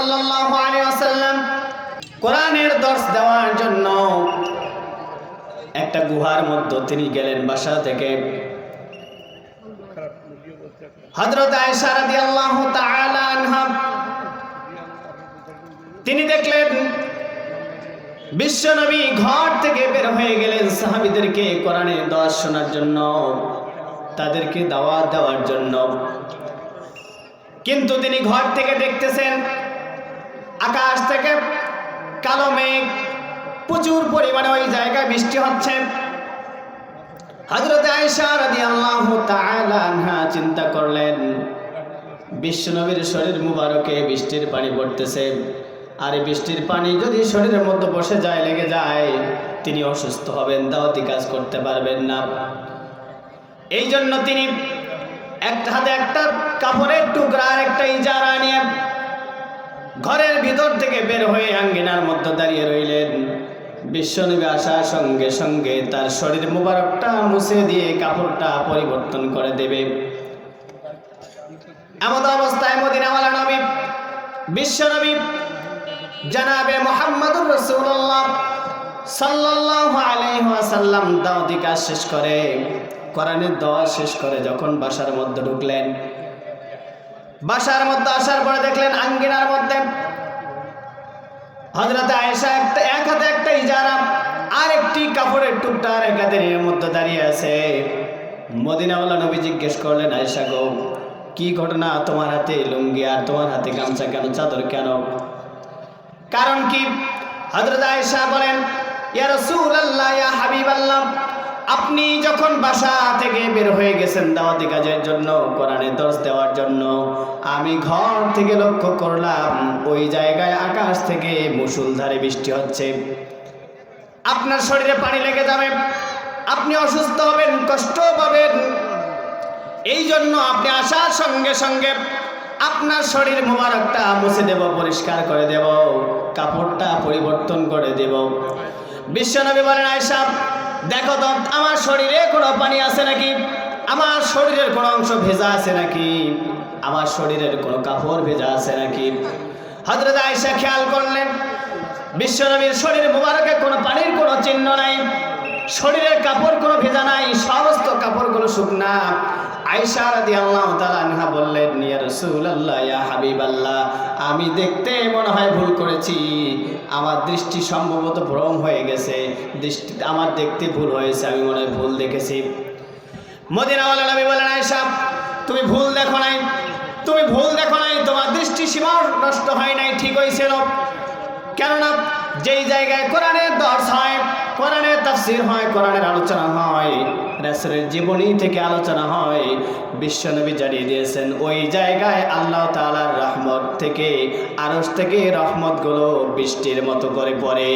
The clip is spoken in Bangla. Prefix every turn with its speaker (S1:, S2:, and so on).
S1: আল্লাহ কোরআনের দর্শ দেওয়ার জন্য একটা গুহার মধ্যে তিনি গেলেন বাসা থেকে। হযরত আয়েশা রাদিয়াল্লাহু তাআলা তিনি দেখলেন বিশ্বনবী ঘর থেকে বের হয়ে গেলেন সাহাবীদেরকে কোরআনের দর্শ শোনার জন্য, তাদেরকে দাওয়াত দেওয়ার জন্য। কিন্তু তিনি ঘর থেকে দেখতেছেন আকাশ থেকে কালো মেঘ। প্রচুর পরিমাণে ওই জায়গায় বৃষ্টি হচ্ছে। হজরত আনহা চিন্তা করলেন, বিশ্বনবীর শরীর মুবারকে বৃষ্টির পানি পড়তেছে। আর বৃষ্টির পানি যদি শরীরের মধ্যে বসে যায়, লেগে যায়, তিনি অসুস্থ হবেন, দাওয়াতি কাজ করতে পারবেন না। এই জন্য তিনি একটা হাতে একটা কাপড়ের টুকরা আর একটা ইজারা নিয়ে ঘরের ভিতর থেকে বের হয়ে আঙ্গিনার মধ্যে দাঁড়িয়ে রইলেন। বিশ্বনবী আসার সঙ্গে সঙ্গে তার শরীর মুবারকটা মুছে দিয়ে কাপড়টা পরিবর্তন করে দেবে। এমন অবস্থায় মদিনাওয়ালা নবী, বিশ্বনবী, জানাবে মোহাম্মদুর রসুল্লাহ সাল্লাল্লাহু আলাইহি ওয়াসাল্লাম দাওয়াতি কাজ শেষ করে, কোরআনের দোয়া শেষ করে যখন বাসার মধ্যে ঢুকলেন। বাসার মধ্যে আসার পরে দেখলেন আঙ্গিনার মধ্যে হজরত আয়েশা একটা, এক হাতে একটা ইজারা আর একটি কাপড়ের টুকটা এক হাতে এর মধ্যে দাঁড়িয়ে আছে। মদিনাওয়ালা নবী জিজ্ঞেস করলেন, আয়েশা গো, কি ঘটনা? তোমার হাতে লুঙ্গি আর তোমার হাতে গামছা কেন? চাদর কেন? কারণ কি? হজরত আয়েশা বলেন হাবিবাল্লাহ, আপনি যখন বাসা থেকে বের হয়ে গেছেন দাওয়াতি কাজের জন্য, কোরআনে দর্শ দেওয়ার জন্য, আমি ঘর থেকে লক্ষ্য করলাম, ওই জায়গায় আকাশ থেকে মুসুলধারে বৃষ্টি হচ্ছে। আপনার শরীরে পানি লেগে যাবে, আপনি অসুস্থ হবেন, কষ্ট পাবেন। এই জন্য আপনি আসার সঙ্গে সঙ্গে আপনার শরীর মোবারকটা মুছে দেব, পরিষ্কার করে দেব, কাপড়টা পরিবর্তন করে দেব। বিশ্বনবী বলেন আয়সা দেখো তো, আমার শরীরে কোনো পানি আছে নাকি? আমার শরীরের কোনো অংশ ভেজা আছে নাকি? আমার শরীরের কোনো কাপড় ভেজা আছে নাকি? হজরত আয়সা খেয়াল করলেন, বিশ্বনবীর শরীর মোবারকে কোনো পানির কোনো চিহ্ন নাই, শরীরের কাপড় কোনো ভেজা নাই, সমস্ত কাপড়গুলো শুকনা। আয়সা রাদিয়াল্লাহু তাআলা আনহা বললেন, ইয়া রাসূলুল্লাহ, ইয়া হাবিবাল্লাহ, আমি দেখতে মনে হয় ভুল করেছি। আমার দৃষ্টি সম্ভবত ভ্রম হয়ে গেছে। দৃষ্টি, আমার দেখতে ভুল হয়েছে, আমি মনে হয় ভুল দেখেছি। মদিনাওয়ালা নবী বলেন আয়সা তুমি ভুল দেখো নাই। তুমি ভুল দেখো নাই। তোমার দৃষ্টি সীমা নষ্ট হয় নাই। ঠিক হয়েছিল। কেননা যেই জায়গায় কোরআনের দর্শ হয়, কোরআনের তাফসির হয়, কোরআনের আলোচনা হয়, রাসূলের জীবনী থেকে আলোচনা হয় বিশ্বনবী জানিয়ে দিয়েছেন, ওই জায়গায় আল্লাহ তাআলার রহমত থেকে, আরশ থেকে রহমতগুলো বৃষ্টির মতো করে পড়ে।